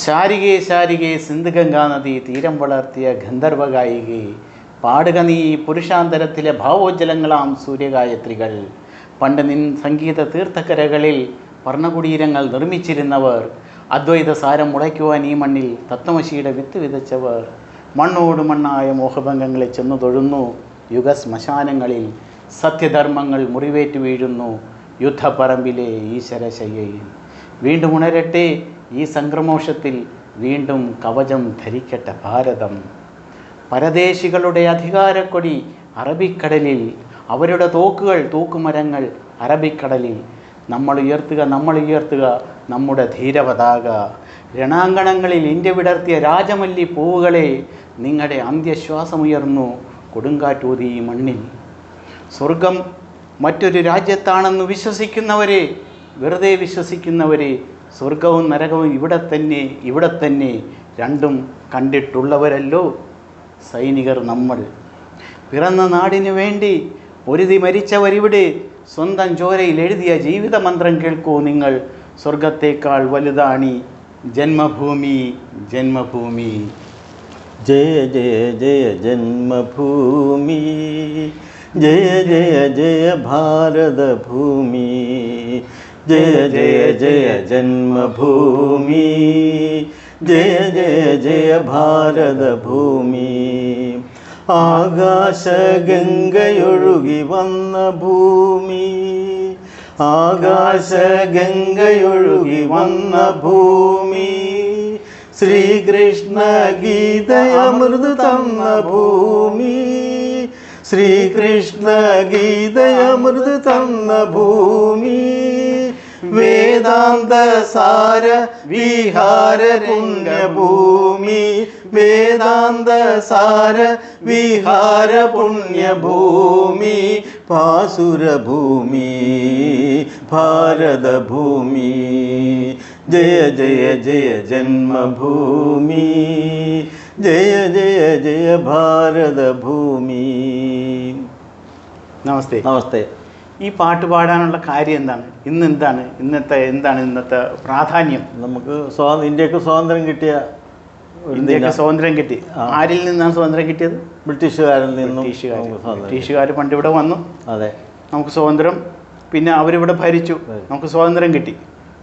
ശാരികേ ശാരികേ സിന്ധുഗംഗാ നദി തീരം വളർത്തിയ ഗന്ധർവ ഗായികേ പാടുക നീ പുരുഷാന്തരത്തിലെ ഭാവോജ്ജലങ്ങളാം സൂര്യഗായത്രികൾ. പണ്ട് നിൻ സംഗീത തീർത്ഥക്കരകളിൽ വർണകുടീരങ്ങൾ നിർമ്മിച്ചിരുന്നവർ അദ്വൈത സാരം മുളയ്ക്കുവാൻ ഈ മണ്ണിൽ തത്വമശിയുടെ വിത്ത് വിതച്ചവർ. മണ്ണോട് മണ്ണായ മോഹഭംഗങ്ങളെ ചെന്നു തൊഴുന്നു യുഗശ്മശാനങ്ങളിൽ സത്യധർമ്മങ്ങൾ മുറിവേറ്റു വീഴുന്നു യുദ്ധപ്പറമ്പിലെ ഈശ്വരശയ്യയിൽ. വീണ്ടും ഉണരട്ടെ ഈ സംക്രമോഷത്തിൽ വീണ്ടും കവചം ധരിക്കട്ടെ ഭാരതം. പരദേശികളുടെ അധികാരക്കൊടി അറബിക്കടലിൽ അവരുടെ തോക്കുകൾ തൂക്കുമരങ്ങൾ അറബിക്കടലിൽ. നമ്മൾ ഉയർത്തുക നമ്മൾ ഉയർത്തുക നമ്മുടെ ധീരപതാക. രണാങ്കണങ്ങളിൽ ഇന്ത്യ വിടർത്തിയ രാജമല്ലി പൂവുകളെ നിങ്ങളുടെ അന്ത്യശ്വാസമുയർന്നു കൊടുങ്കാറ്റൂതി ഈ മണ്ണിൽ. സ്വർഗം മറ്റൊരു രാജ്യത്താണെന്ന് വിശ്വസിക്കുന്നവരെ വെറുതെ വിശ്വസിക്കുന്നവരെ സ്വർഗവും നരകവും ഇവിടെ തന്നെ ഇവിടെ തന്നെ രണ്ടും കണ്ടിട്ടുള്ളവരല്ലോ സൈനികർ നമ്മൾ. പിറന്ന നാടിനു വേണ്ടി പൊരുതി മരിച്ചവരിവിടെ സ്വന്തം ചോരയിൽ എഴുതിയ ജീവിത മന്ത്രം കേൾക്കൂ നിങ്ങൾ. സ്വർഗത്തേക്കാൾ വലുതാണി ജന്മഭൂമി ജന്മഭൂമി. ജയ ജയ ജയ ജന്മഭൂമി. ജയ ജയ ജയ ഭാരതഭൂമി. ജയ ജയ ജയ ജന്മഭൂമി. ജയ ജയ ജയ ഭാരതഭൂമി. ആകാശഗംഗയൊഴുകി വന്ന ഭൂമി. ആകാശഗംഗയൊഴുകി വന്ന ഭൂമി. ശ്രീകൃഷ്ണ ഗീതയമൃത് തന്ന ഭൂമി. ശ്രീകൃഷ്ണ ഗീതയമൃത് തന്ന ഭൂമി. വേദാന്ത സാര വിഹാര പുണ്യഭൂമി. വേദാന്ത സാര വിഹാര പുണ്യഭൂമി. പാസുരഭൂമി ഭാരതഭൂമി. ജയ ജയ ജയ ജന്മഭൂമി. ജയ ജയ ജയ ഭാരതഭൂമി. നമസ്തേ. നമസ്തേ. ഈ പാട്ട് പാടാനുള്ള കാര്യം എന്താണ്? ഇന്ന് എന്താണ്? ഇന്നത്തെ എന്താണ് ഇന്നത്തെ പ്രാധാന്യം? നമുക്ക് ഇന്ത്യയ്ക്ക് സ്വാതന്ത്ര്യം കിട്ടിയ ഇന്ത്യയ്ക്ക് സ്വാതന്ത്ര്യം കിട്ടി. ആരിൽ നിന്നാണ് സ്വാതന്ത്ര്യം കിട്ടിയത്? ബ്രിട്ടീഷുകാരിൽ നിന്നും ബ്രിട്ടീഷുകാർ പണ്ട് ഇവിടെ വന്നു. അതെ. നമുക്ക് സ്വാതന്ത്ര്യം. പിന്നെ അവരിവിടെ ഭരിച്ചു. നമുക്ക് സ്വാതന്ത്ര്യം കിട്ടി.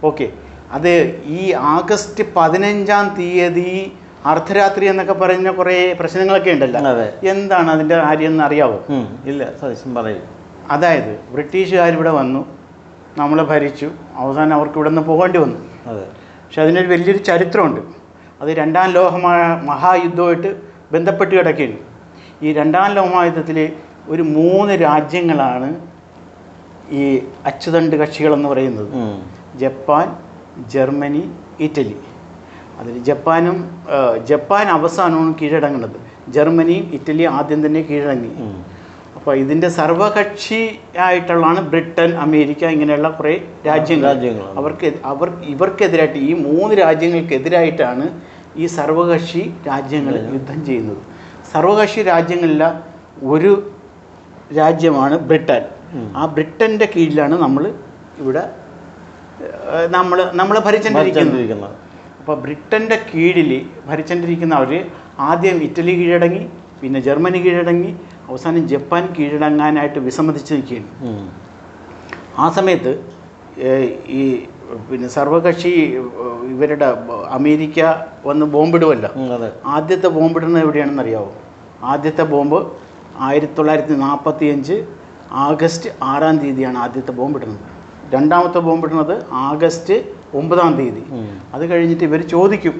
ഓക്കെ. അത് ഈ ആഗസ്റ്റ് പതിനഞ്ചാം തീയതി അർദ്ധരാത്രി എന്നൊക്കെ പറഞ്ഞ കുറേ പ്രശ്നങ്ങളൊക്കെ ഉണ്ടല്ലോ. എന്താണ് അതിന്റെ കാര്യം എന്ന് അറിയാവോ? ഇല്ല സതീശൻ പറയും. അതായത് ബ്രിട്ടീഷുകാർ ഇവിടെ വന്നു നമ്മളെ ഭരിച്ചു അവസാനം അവർക്ക് ഇവിടെ നിന്ന് പോകേണ്ടി വന്നു. അതെ. പക്ഷെ അതിനൊരു വലിയൊരു ചരിത്രമുണ്ട്. അത് രണ്ടാം ലോക മഹാ- മഹായുദ്ധമായിട്ട് ബന്ധപ്പെട്ട് കിടക്കുകയാണ്. ഈ രണ്ടാം ലോകമഹായുദ്ധത്തിൽ ഒരു മൂന്ന് രാജ്യങ്ങളാണ് ഈ അച്ചുതണ്ട് കക്ഷികളെന്ന് പറയുന്നത്. Japan Germany Italy. അതിൽ ജപ്പാനും ജപ്പാൻ അവസാനമാണ് കീഴടങ്ങുന്നത്. ജർമ്മനിയും ഇറ്റലിയും ആദ്യം തന്നെ കീഴടങ്ങി. അപ്പോൾ ഇതിന്റെ സർവകക്ഷി ആയിട്ടുള്ളതാണ് ബ്രിട്ടൻ അമേരിക്ക ഇങ്ങനെയുള്ള കുറേ രാജ്യങ്ങൾ. രാജ്യങ്ങൾ അവർക്ക് അവർ ഇവർക്കെതിരായിട്ട് ഈ മൂന്ന് രാജ്യങ്ങൾക്കെതിരായിട്ടാണ് ഈ സർവകക്ഷി രാജ്യങ്ങൾ യുദ്ധം ചെയ്യുന്നത്. സർവകക്ഷി രാജ്യങ്ങളിലെ ഒരു രാജ്യമാണ് ബ്രിട്ടൻ. ആ ബ്രിട്ടന്റെ കീഴിലാണ് നമ്മൾ ഇവിടെ നമ്മൾ നമ്മൾ ഭരിച്ചുകൊണ്ടിരിക്കുന്നത്. അപ്പോൾ ബ്രിട്ടന്റെ കീഴിൽ ഭരിച്ചുകൊണ്ടിരിക്കുന്നവർ ആദ്യം ഇറ്റലി കീഴടങ്ങി പിന്നെ ജർമ്മനി കീഴടങ്ങി അവസാനം ജപ്പാൻ കീഴടങ്ങാനായിട്ട് വിസമ്മതിച്ച് നിൽക്കുകയാണ് ആ സമയത്ത് ഈ പിന്നെ സർവകക്ഷി ഇവരുടെ അമേരിക്ക വന്ന് ബോംബിടുമല്ലോ ആദ്യത്തെ ബോംബിടുന്നത് എവിടെയാണെന്ന് അറിയാവോ ആദ്യത്തെ ബോംബ് ആയിരത്തി തൊള്ളായിരത്തി നാൽപ്പത്തി അഞ്ച് ആഗസ്റ്റ് ആറാം തീയതിയാണ് ആദ്യത്തെ ബോംബിടുന്നത്. രണ്ടാമത്തെ ബോംബിടുന്നത് ആഗസ്റ്റ് ഒമ്പതാം തീയതി. അത് കഴിഞ്ഞിട്ട് ഇവർ ചോദിക്കും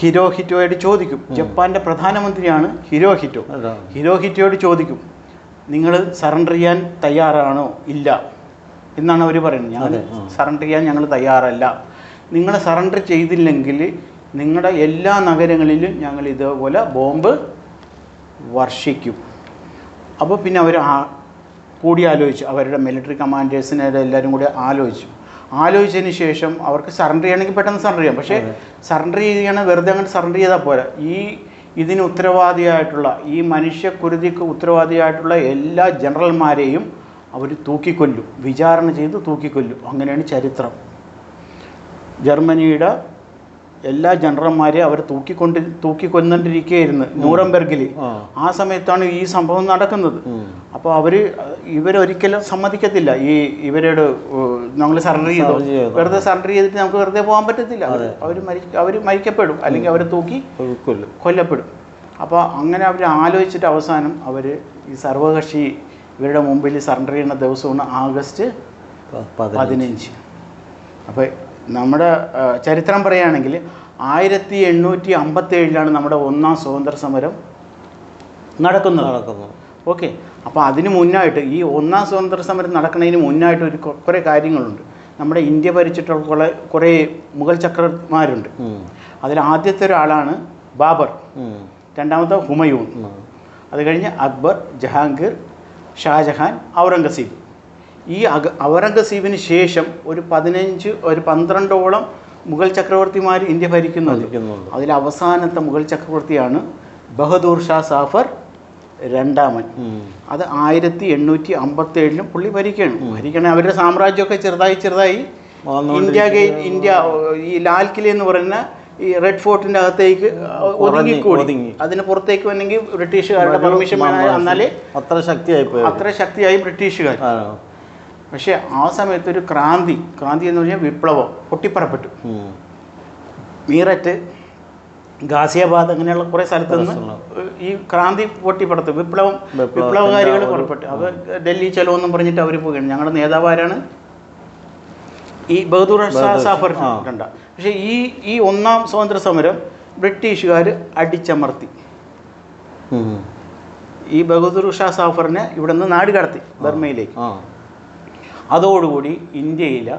ഹിരോഹിറ്റോയോട് ചോദിക്കും. ജപ്പാന്റെ പ്രധാനമന്ത്രിയാണ് ഹിരോഹിറ്റോ. ഹിരോ ഹിരോഹിറ്റോയോട് ചോദിക്കും നിങ്ങൾ സറണ്ടർ ചെയ്യാൻ തയ്യാറാണോ? ഇല്ല. എന്നാണ് അവർ പറയുന്നത്. ഞങ്ങൾ സറണ്ടർ ചെയ്യാൻ ഞങ്ങൾ തയ്യാറല്ല. നിങ്ങൾ സറണ്ടർ ചെയ്തില്ലെങ്കിൽ നിങ്ങളുടെ എല്ലാ നഗരങ്ങളിലും ഞങ്ങൾ ഇതേപോലെ ബോംബ് വർഷിക്കും. അപ്പോൾ പിന്നെ അവർ കൂടി ആലോചിച്ചു. അവരുടെ മിലിറ്ററി കമാൻഡേഴ്സിനെ എല്ലാവരും കൂടി ആലോചിച്ചു. ആലോചിച്ചതിന് ശേഷം അവർക്ക് സറണ്ടർ ചെയ്യണമെങ്കിൽ പെട്ടെന്ന് സറണ്ടർ ചെയ്യാം. പക്ഷേ സറണ്ടർ ചെയ്യുകയാണെങ്കിൽ വെറുതെ അങ്ങോട്ട് സറണ്ടർ ചെയ്താൽ പോരാ. ഈ ഇതിന് ഉത്തരവാദിയായിട്ടുള്ള ഈ മനുഷ്യക്കുരുതിക്ക് ഉത്തരവാദിയായിട്ടുള്ള എല്ലാ ജനറൽമാരെയും അവർ തൂക്കിക്കൊല്ലും. വിചാരണ ചെയ്ത് തൂക്കിക്കൊല്ലും. അങ്ങനെയാണ് ചരിത്രം. ജർമ്മനിയുടെ എല്ലാ ജനറൽമാരെയും അവർ തൂക്കിക്കൊണ്ട് തൂക്കിക്കൊന്നിരിക്കുകയായിരുന്നു ന്യൂറംബർഗിൽ ആ. സമയത്താണ് ഈ സംഭവം നടക്കുന്നത്. അപ്പോൾ അവർ ഇവരൊരിക്കലും സമ്മതിക്കത്തില്ല. ഈ ഇവരോട് ഞങ്ങൾ സറണ്ടർ ചെയ്തു? വെറുതെ സറണ്ടർ ചെയ്തിട്ട് നമുക്ക് വെറുതെ പോകാൻ പറ്റത്തില്ല. അവർ മരി അവർ മരിക്കപ്പെടും. അല്ലെങ്കിൽ അവരെ തൂക്കി കൊല്ലപ്പെടും. അപ്പോൾ അങ്ങനെ അവർ ആലോചിച്ചിട്ട് അവസാനം അവർ ഈ സർവകക്ഷി ഇവരുടെ മുമ്പിൽ സറണ്ടർ ചെയ്യുന്ന ദിവസമാണ് ആഗസ്റ്റ് പതിനഞ്ച്. അപ്പോൾ നമ്മുടെ ചരിത്രം പറയുകയാണെങ്കിൽ ആയിരത്തി എണ്ണൂറ്റി അമ്പത്തി ഏഴിലാണ് നമ്മുടെ ഒന്നാം സ്വാതന്ത്ര്യ സമരം നടക്കുന്നത്. നടക്കുന്നു ഓക്കെ. അപ്പോൾ അതിന് മുന്നായിട്ട് ഈ ഒന്നാം സ്വാതന്ത്ര്യ സമരം നടക്കുന്നതിന് മുന്നായിട്ട് ഒരു കുറേ കാര്യങ്ങളുണ്ട്. നമ്മുടെ ഇന്ത്യ ഭരിച്ചിട്ടുള്ള കുറേ കുറേ മുഗൾ ചക്രന്മാരുണ്ട്. അതിൽ ആദ്യത്തെ ഒരാളാണ് ബാബർ. രണ്ടാമത്തെ ഹുമയൂൺ. അത് കഴിഞ്ഞ് അക്ബർ ജഹാംഗീർ ഷാജഹാൻ ഔറംഗസീബ്. ഈ അക ഔറംഗസീബിന് ശേഷം ഒരു പതിനഞ്ച് ഒരു പന്ത്രണ്ടോളം മുഗൾ ചക്രവർത്തിമാർ ഇന്ത്യ ഭരിക്കുന്നുണ്ട്. അതിൽ അവസാനത്തെ മുഗൾ ചക്രവർത്തിയാണ് ബഹദൂർ ഷാ സാഫർ രണ്ടാമൻ. അത് ആയിരത്തി എണ്ണൂറ്റി അമ്പത്തി ഏഴിലും പുള്ളി ഭരിക്കുകയാണ് ഭരിക്കണേ. അവരുടെ സാമ്രാജ്യമൊക്കെ ചെറുതായി ചെറുതായി ഇന്ത്യ ഗേറ്റ് ഇന്ത്യ ഈ ലാൽ കില എന്ന് പറയുന്ന ഈ റെഡ് ഫോർട്ടിന്റെ അകത്തേക്ക് ഒതുങ്ങിക്കൂടി. ഒതുങ്ങി. അതിന് പുറത്തേക്ക് വന്നെങ്കിൽ ബ്രിട്ടീഷുകാരുടെ പെർമിഷൻ വേണം എന്നാലേ അത്ര ശക്തിയായി അത്ര ശക്തിയായി ബ്രിട്ടീഷുകാർ. പക്ഷെ ആ സമയത്ത് ഒരു ക്രാന്തി ക്രാന്തി എന്ന് പറഞ്ഞാൽ വിപ്ലവം പൊട്ടിപ്പറപ്പെട്ടു. മീററ്റ് ഗാസിയാബാദ് അങ്ങനെയുള്ള കുറേ സ്ഥലത്ത് നിന്ന് ഈ ക്രാന്തി പൊട്ടിപ്പടത്തു വിപ്ലവം വിപ്ലവകാരികൾ പുറപ്പെട്ടു. അവർ ഡൽഹി ചെലവെന്നും പറഞ്ഞിട്ട് അവർ പോവുകയാണ്. ഞങ്ങളുടെ നേതാവ് ആരാണ്? ഈ ബഹദൂർ സാഫർ കണ്ട. പക്ഷേ ഈ ഈ ഒന്നാം സ്വാതന്ത്ര്യ സമരം ബ്രിട്ടീഷുകാർ അടിച്ചമർത്തി. ഈ ബഹദൂർ ഷാ സാഫറിനെ ഇവിടെ നിന്ന് നാട് കടത്തി ബർമയിലേക്ക്. അതോടുകൂടി ഇന്ത്യയിലെ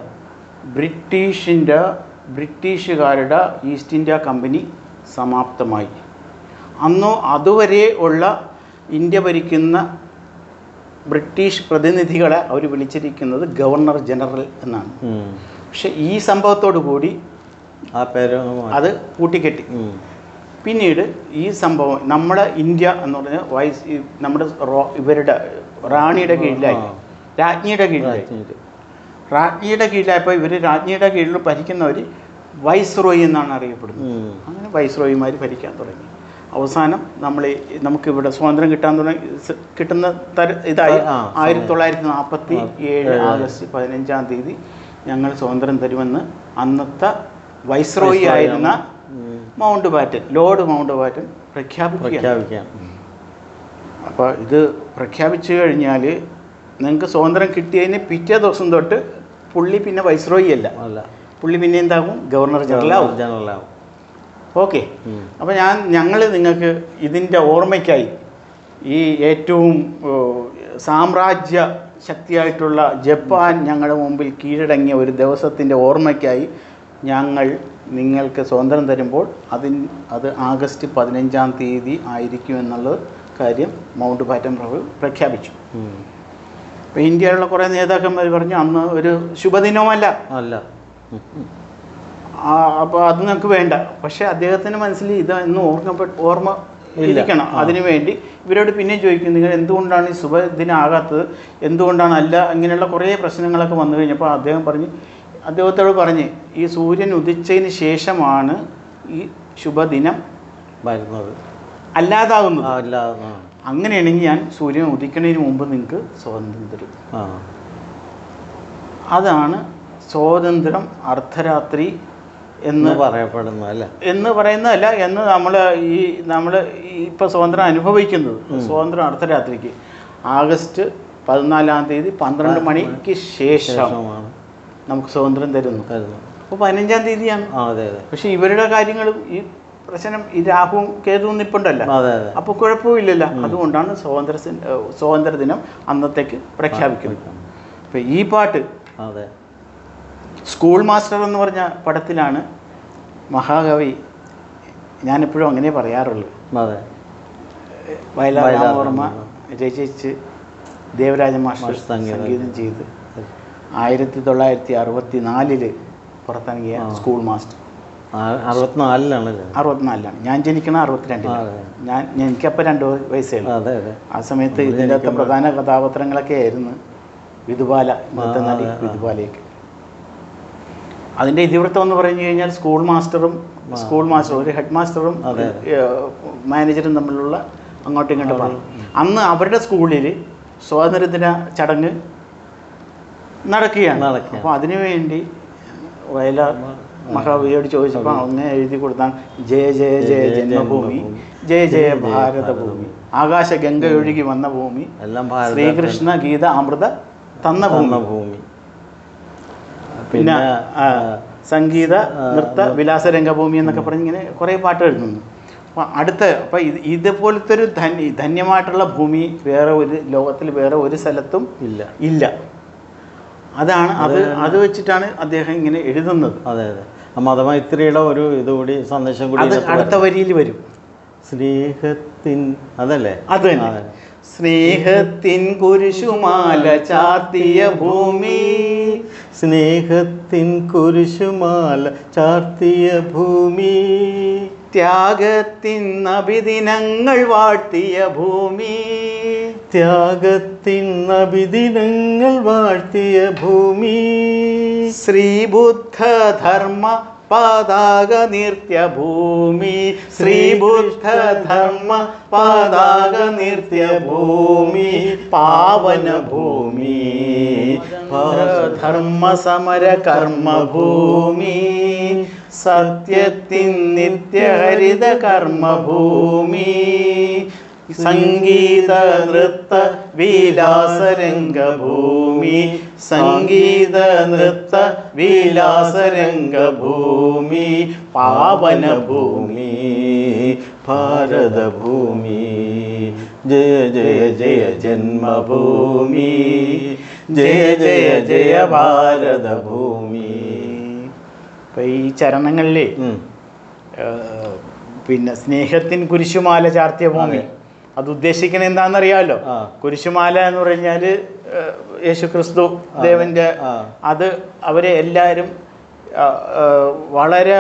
ബ്രിട്ടീഷിന്റെ ബ്രിട്ടീഷുകാരുടെ ഈസ്റ്റ് ഇന്ത്യ കമ്പനി സമാപ്തമായി. അന്നോ അതുവരെ ഉള്ള ഇന്ത്യ ഭരിക്കുന്ന ബ്രിട്ടീഷ് പ്രതിനിധികളെ അവർ വിളിച്ചിരിക്കുന്നത് ഗവർണർ ജനറൽ എന്നാണ്. പക്ഷെ ഈ സംഭവത്തോടു കൂടി ആ പേര് അത് കൂട്ടിക്കെട്ടി. പിന്നീട് ഈ സംഭവം നമ്മുടെ ഇന്ത്യ എന്ന് പറഞ്ഞ വൈസ് നമ്മുടെ റോ- ഇവരുടെ റാണിയുടെ കീഴിലായി. രാജ്ഞിയുടെ കീഴിലായി. രാജ്ഞിയുടെ. കീഴിലായപ്പോൾ ഇവർ രാജ്ഞിയുടെ കീഴിൽ ഭരിക്കുന്നവർ വൈസ്രോയി എന്നാണ് അറിയപ്പെടുന്നത്. അങ്ങനെ വൈസ്രോയിമാർ ഭരിക്കാൻ തുടങ്ങി. അവസാനം നമ്മൾ നമുക്കിവിടെ സ്വാതന്ത്ര്യം കിട്ടാൻ തുടങ്ങി കിട്ടുന്ന തര ഇതായി. ആയിരത്തി തൊള്ളായിരത്തി നാൽപ്പത്തി ഏഴ്. ആഗസ്റ്റ് പതിനഞ്ചാം തീയതി ഞങ്ങൾ സ്വാതന്ത്ര്യം തരുമെന്ന് അന്നത്തെ വൈസ്രോയി ആയിരുന്ന Mountbatten Lord Mountbatten പ്രഖ്യാപിക്കുക പ്രഖ്യാപിക്കാം. അപ്പോൾ ഇത് പ്രഖ്യാപിച്ചു കഴിഞ്ഞാൽ നിങ്ങൾക്ക് സ്വാതന്ത്ര്യം കിട്ടിയതിന് പിറ്റേ ദിവസം തൊട്ട് പുള്ളി പിന്നെ വൈസ്രോയി അല്ല. പുള്ളി പിന്നെ എന്താകും ഗവർണർ ജനറൽ ആവും ജനറലാവും ഓക്കെ. അപ്പോൾ ഞാൻ ഞങ്ങൾ നിങ്ങൾക്ക് ഇതിന്റെ ഓർമ്മയ്ക്കായി ഈ ഏറ്റവും സാമ്രാജ്യ ശക്തിയായിട്ടുള്ള ജപ്പാൻ ഞങ്ങളുടെ മുമ്പിൽ കീഴടങ്ങിയ ഒരു ദിവസത്തിന്റെ ഓർമ്മയ്ക്കായി ഞങ്ങൾ നിങ്ങൾക്ക് സ്വാതന്ത്ര്യം തരുമ്പോൾ അതിൻ അത് ആഗസ്റ്റ് പതിനഞ്ചാം തീയതി ആയിരിക്കും എന്നുള്ള കാര്യം മൗണ്ട് ബാറ്റൻ പ്രഭു പ്രഖ്യാപിച്ചു. അപ്പോൾ ഇന്ത്യയിലുള്ള കുറേ നേതാക്കന്മാർ പറഞ്ഞു അന്ന് ഒരു ശുഭദിനവുമല്ല അല്ല. അപ്പോൾ അത് നിങ്ങൾക്ക് വേണ്ട. പക്ഷേ അദ്ദേഹത്തിന് മനസ്സിൽ ഇത് എന്ന് ഓർമ്മപ്പെട്ട് ഓർമ്മ. ഇരിക്കണം. അതിനു വേണ്ടി ഇവരോട് പിന്നെ ചോദിക്കും നിങ്ങൾ എന്തുകൊണ്ടാണ് ഈ ശുഭദിനം ഇതിനാകാത്തത് എന്തുകൊണ്ടാണ് അല്ല? ഇങ്ങനെയുള്ള കുറേ പ്രശ്നങ്ങളൊക്കെ വന്നു കഴിഞ്ഞപ്പോൾ അദ്ദേഹം പറഞ്ഞ് അദ്ദേഹത്തോട് പറഞ്ഞ് ഈ സൂര്യൻ ഉദിച്ചതിന് ശേഷമാണ് ഈ ശുഭദിനം വരുന്നത്. അല്ലാതാകുന്നത് ആ അല്ല ആ. അങ്ങനെയാണെങ്കിൽ ഞാൻ സൂര്യൻ ഉദിക്കുന്നതിന് മുമ്പ് നിങ്ങൾക്ക് സ്വാതന്ത്ര്യം തരും. അതാണ് സ്വാതന്ത്ര്യം അർദ്ധരാത്രി എന്ന് പറയപ്പെടുന്നു അല്ലേ? എന്ന് പറയുന്നതല്ല എന്ന് നമ്മൾ ഈ നമ്മൾ ഇപ്പോൾ സ്വാതന്ത്ര്യം അനുഭവിക്കുന്നത്. സ്വാതന്ത്ര്യം അർദ്ധരാത്രിക്ക്. ആഗസ്റ്റ് പതിനാലാം തീയതി പന്ത്രണ്ട് മണിക്ക് ശേഷം ശേഷമാണ്. നമുക്ക് സ്വാതന്ത്ര്യം തരുന്നു അപ്പോൾ പതിനഞ്ചാം തീയതിയാണ്. പക്ഷെ അതെ അതെ. പക്ഷേ ഇവരുടെ കാര്യങ്ങളും ഈ പ്രശ്നം ഈ രാഹുവും കേതുവും നിപ്പുണ്ടല്ല അപ്പോൾ കുഴപ്പമില്ലല്ലോ. അതുകൊണ്ടാണ് സ്വാതന്ത്ര്യ സ്വാതന്ത്ര്യ ദിനം അന്നത്തേക്ക് പ്രഖ്യാപിക്കുന്നത്. അപ്പം ഈ പാട്ട് അതെ. സ്കൂൾ മാസ്റ്റർ എന്ന് പറഞ്ഞ പടത്തിലാണ് മഹാകവി ഞാനെപ്പോഴും അങ്ങനെ പറയാറുള്ളൂ. അതെ. വയലാർ വയലാർ രാമവർമ്മ രചിച്ച് ദേവരാജ മാസ്റ്റർ സംഗീതം ചെയ്ത് ആയിരത്തി തൊള്ളായിരത്തി അറുപത്തി നാലിൽ പുറത്തിറങ്ങിയ സ്കൂൾ മാസ്റ്റർ അറുപത്തിനാലിലാണ്. അറുപത്തിനാലിലാണ് ഞാൻ ജനിക്കണ അറുപത്തിരണ്ടിലാണ്. ഞാൻ എനിക്കപ്പോൾ രണ്ട് വയസ്സേ ആ സമയത്ത് ഇതിന്റെ അകത്ത് പ്രധാന കഥാപാത്രങ്ങളൊക്കെ ആയിരുന്നു വിധുബാല ഇന്നത്തെ ആ, നടി അതെ, വിധുബാലയൊക്കെ. അതിന്റെ ഇതിവൃത്തം എന്ന് പറഞ്ഞു കഴിഞ്ഞാൽ സ്കൂൾ മാസ്റ്ററും സ്കൂൾ മാസ്റ്ററും ഒരു ഹെഡ് മാസ്റ്ററും മാനേജറും തമ്മിലുള്ള അങ്ങോട്ടും ഇങ്ങോട്ടും പറഞ്ഞു അന്ന് അവരുടെ സ്കൂളിൽ സ്വാതന്ത്ര്യദിന ചടങ്ങ് നടക്കുകയാണ്. അപ്പോൾ അതിനുവേണ്ടി വയലാർ മഹാബലിയോട് ചോദിച്ചപ്പോൾ അങ്ങനെ എഴുതി കൊടുത്താണ് ജയ ജയ ജയ ജന്മഭൂമി ജയ ജയ ഭാരതഭൂമി ആകാശ ഗംഗ ഒഴുകി വന്ന ഭൂമി എല്ലാം ശ്രീകൃഷ്ണ ഗീത അമൃത തന്ന തന്ന ഭൂമി. ഭൂമി. പിന്നെ സംഗീത നൃത്ത വിലാസ രംഗഭൂമി എന്നൊക്കെ പറഞ്ഞ് ഇങ്ങനെ കുറേ പാട്ട് എഴുതുന്നു അപ്പം അടുത്ത അപ്പം ഇത് ഇതുപോലത്തെ ഒരു ധന്യ ധന്യമായിട്ടുള്ള ഭൂമി വേറെ ഒരു ലോകത്തിൽ വേറെ ഒരു സ്ഥലത്തും ഇല്ല. ഇല്ല. അതാണ് അത് അത് വെച്ചിട്ടാണ് അദ്ദേഹം ഇങ്ങനെ എഴുതുന്നത്. അതെ അതെ. മതമൈത്രിയുടെ ഒരു ഇതുകൂടി സന്ദേശം കൂടി അടുത്ത വരിയിൽ വരും. സ്നേഹത്തിൻ അതല്ലേ? അത് തന്നെ. സ്നേഹത്തിൻ കുരിശുമാല ചാർത്തിയ ഭൂമി. സ്നേഹത്തിൻ കുരിശുമാല ചാർത്തിയ ഭൂമി. ത്യാഗത്തിൻ അഭിദിനങ്ങൾ വാഴ്ത്തിയ ഭൂമി. ത്യാഗത്തിൻ അഭിദിനങ്ങൾ വാഴ്ത്തിയ ഭൂമി. ശ്രീബുദ്ധ ധർമ്മ പതാക നീർത്തിയ ഭൂമി ശ്രീബുദ്ധ ധർമ്മ പതാക നീർത്തിയ ഭൂമി പാവന ഭൂമി ധർമ്മ സമര കർമ്മഭൂമി സത്യത്തിൻ നിത്യഹരിത കർമ്മഭൂമി സംഗീത നൃത്ത വിലാസരംഗഭൂമി. സംഗീത നൃത്ത വിലാസരംഗഭൂമി. പാവന ഭൂമി ഭാരതഭൂമി. ജയ ജയ ജയ ജന്മഭൂമി. ജയ ജയ ജയ ഭാരതഭൂമി. ഇപ്പൊ ഈ ചരണങ്ങളിലെ പിന്നെ സ്നേഹത്തിൻ കുരിശുമാല ചാർത്തിയ ഭൂമി. അതെ. ഉദ്ദേശിക്കുന്നത് എന്താണെന്നറിയാമല്ലോ. കുരിശുമാല എന്ന് പറഞ്ഞാൽ യേശു ക്രിസ്തു ദേവന്റെ അത് അവരെ എല്ലാവരും വളരെ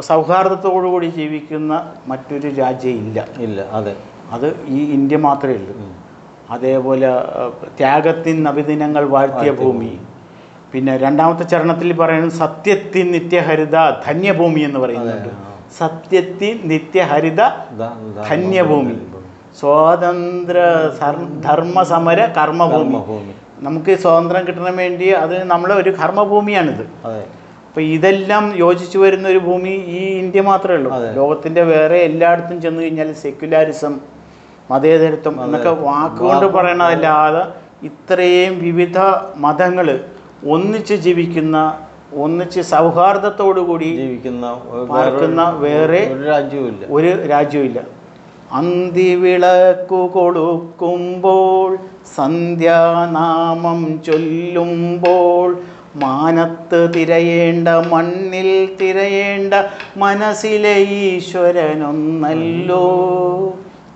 സൗഹാർദ്ദത്തോടുകൂടി ജീവിക്കുന്ന മറ്റൊരു രാജ്യം ഇല്ല ഇല്ല അതെ. അത് ഈ ഇന്ത്യ മാത്രമേ ഉള്ളൂ. അതേപോലെ ത്യാഗത്തിൻ അഭിദിനങ്ങൾ വാഴ്ത്തിയ ഭൂമി. പിന്നെ രണ്ടാമത്തെ ചരണത്തിൽ പറയുന്നത് സത്യത്തിൻ നിത്യഹരിത ധന്യഭൂമി എന്ന് പറയുന്നുണ്ട്. സത്യത്തിൻ നിത്യഹരിത ധന്യഭൂമി. സ്വാതന്ത്ര്യ ധർമ്മസമര കർമ്മഭൂമി. നമുക്ക് സ്വാതന്ത്ര്യം കിട്ടണം വേണ്ടി അത് നമ്മളെ ഒരു കർമ്മഭൂമിയാണിത്. അപ്പൊ ഇതെല്ലാം യോജിച്ചു വരുന്ന ഒരു ഭൂമി ഈ ഇന്ത്യ മാത്രമേ ഉള്ളൂ. ലോകത്തിന്റെ വേറെ എല്ലായിടത്തും ചെന്ന് കഴിഞ്ഞാൽ സെക്യുലാരിസം മതേതരത്വം. എന്നൊക്കെ വാക്കുകൊണ്ട് വാക്ക് പറയണതല്ലാതെ ഇത്രയും വിവിധ മതങ്ങൾ ഒന്നിച്ച് ജീവിക്കുന്ന ഒന്നിച്ച് സൗഹാർദ്ദത്തോടു കൂടി ജീവിക്കുന്ന വേറെ- പാർക്കുന്ന വേറെ ഒരു രാജ്യവും ഇല്ല ഒരു രാജ്യവുമില്ല. അന്തിവിളക്കു കൊളുക്കുമ്പോൾ സന്ധ്യാനാമം ചൊല്ലുമ്പോൾ മാനത്ത് തിരയേണ്ട മണ്ണിൽ തിരയേണ്ട മനസ്സിലെ ഈശ്വരനൊന്നല്ലോ.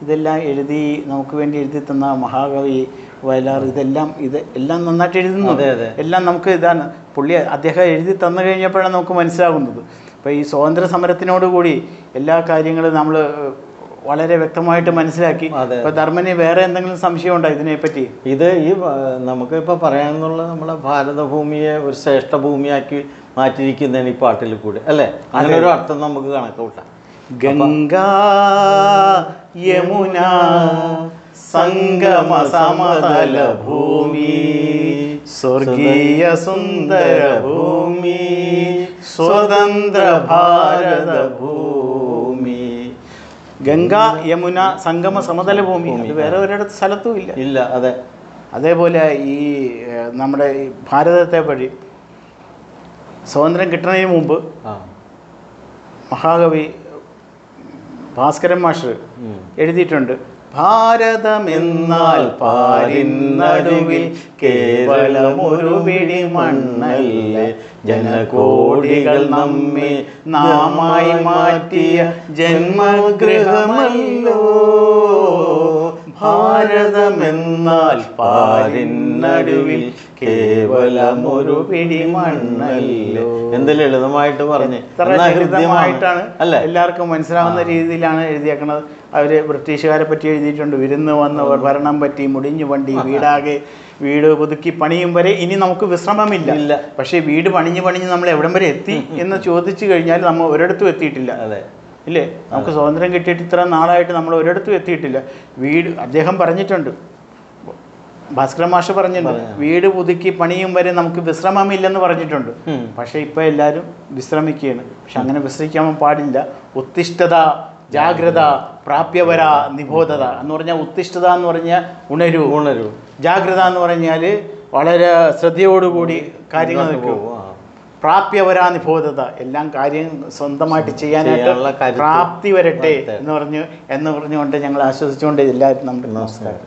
ഇതെല്ലാം എഴുതി നമുക്ക് വേണ്ടി എഴുതി തന്ന മഹാകവി വയലാർ ഇതെല്ലാം ഇത് എല്ലാം നന്നായിട്ട് എഴുതുന്നു. അതെ, അതെ. എല്ലാം നമുക്ക് ഇതാണ് പുള്ളി അദ്ദേഹം എഴുതി തന്നു കഴിഞ്ഞപ്പോഴാണ് നമുക്ക് മനസ്സിലാകുന്നത് അപ്പോൾ ഈ സ്വാതന്ത്ര്യ സമരത്തിനോടുകൂടി എല്ലാ കാര്യങ്ങളും നമ്മൾ വളരെ വ്യക്തമായിട്ട് മനസ്സിലാക്കി. അതെ. ഇപ്പോൾ ധർമ്മന് വേറെ എന്തെങ്കിലും സംശയം ഉണ്ടോ ഇതിനെ പറ്റി ഇത് ഈ നമുക്ക് ഇപ്പൊ പറയാനുള്ള നമ്മളെ ഭാരതഭൂമിയെ ഒരു ശ്രേഷ്ഠ ഭൂമിയാക്കി മാറ്റിയിരിക്കുന്നതാണ് ഈ പാട്ടിൽ കൂടി അല്ലേ? അങ്ങനെ ഒരു അർത്ഥം നമുക്ക് കണക്കൂട്ടാം ഗംഗാ യമുന സംഗമ സമതല ഭൂമി സ്വർഗീയ സുന്ദര ഭൂമി സ്വതന്ത്ര ഭാരത ഭൂമി. ഗംഗ യമുന സംഗമ സമതല ഭൂമി. അത് വേറെ ഒരിടത്ത് സ്ഥലത്തും ഇല്ല. ഇല്ല അതെ. അതേപോലെ ഈ നമ്മുടെ ഈ ഭാരതത്തെ വഴി സ്വാതന്ത്ര്യം കിട്ടുന്നതിന് മുമ്പ് മഹാകവി ഭാസ്കരൻ മാഷ് എഴുതിയിട്ടുണ്ട്. ഭാരതമെന്നാൽ പാരിൻ നടുവിൽ കേവലമൊരു പിടി മണ്ണല്ല. ജനകോടികൾ നമ്മെ നാമായി മാറ്റിയ ജന്മഗൃഹമല്ലോ. ഭാരതമെന്നാൽ പാരിനടുവിൽ കേവലമൊരു പിടി മണ്ണല്ലോ. എന്ത് ലളിതമായിട്ട് പറഞ്ഞ്. ലളിതമായിട്ടാണ് ഹൃദ്യമാണ്. എല്ലാവർക്കും മനസ്സിലാവുന്ന രീതിയിലാണ് എഴുതിയേക്കുന്നത് അവർ ബ്രിട്ടീഷുകാരെ പറ്റി എഴുതിയിട്ടുണ്ട്. വിരുന്ന് വന്നവർ ഭരണം പറ്റി മുടിഞ്ഞു വണ്ടി വീടാകെ വീട് പുതുക്കി പണിയും വരെ ഇനി നമുക്ക് വിശ്രമമില്ല. ഇല്ല. പക്ഷേ വീട് പണിഞ്ഞ് പണിഞ്ഞ് നമ്മൾ എവിടം വരെ എത്തി എന്ന് ചോദിച്ചു കഴിഞ്ഞാൽ നമ്മൾ ഒരിടത്തും എത്തിയിട്ടില്ല. അതെ. ഇല്ലേ? നമുക്ക് സ്വാതന്ത്ര്യം കിട്ടിയിട്ട് ഇത്ര നാളായിട്ട് നമ്മൾ ഒരിടത്തും എത്തിയിട്ടില്ല. വീട് അദ്ദേഹം പറഞ്ഞിട്ടുണ്ട്. ഭാസ്കര മാഷ് പറഞ്ഞിട്ടുണ്ട്. വീട് പുതുക്കി പണിയും വരെ നമുക്ക് വിശ്രമമില്ലെന്ന് പറഞ്ഞിട്ടുണ്ട്. പക്ഷെ ഇപ്പൊ എല്ലാവരും വിശ്രമിക്കുകയാണ്. പക്ഷെ അങ്ങനെ വിശ്രമിക്കാൻ പാടില്ല. ഉത്തിഷ്ഠത ജാഗ്രത പ്രാപ്യവര നിബോധത എന്ന് പറഞ്ഞാൽ ഉത്തിഷ്ഠത എന്ന് പറഞ്ഞാൽ ഉണരൂ. ഉണരൂ. ജാഗ്രത എന്ന് പറഞ്ഞാൽ വളരെ ശ്രദ്ധയോടുകൂടി കാര്യങ്ങൾ നിൽക്കൂ. നിബോധത എല്ലാം കാര്യം സ്വന്തമായിട്ട് ചെയ്യാനായിട്ട് പ്രാപ്തി വരട്ടെ. എന്ന് പറഞ്ഞു എന്ന് പറഞ്ഞുകൊണ്ട് ഞങ്ങൾ ആശ്വസിച്ചുകൊണ്ട് എല്ലാവരും നമ്മുടെ നമസ്കാരം.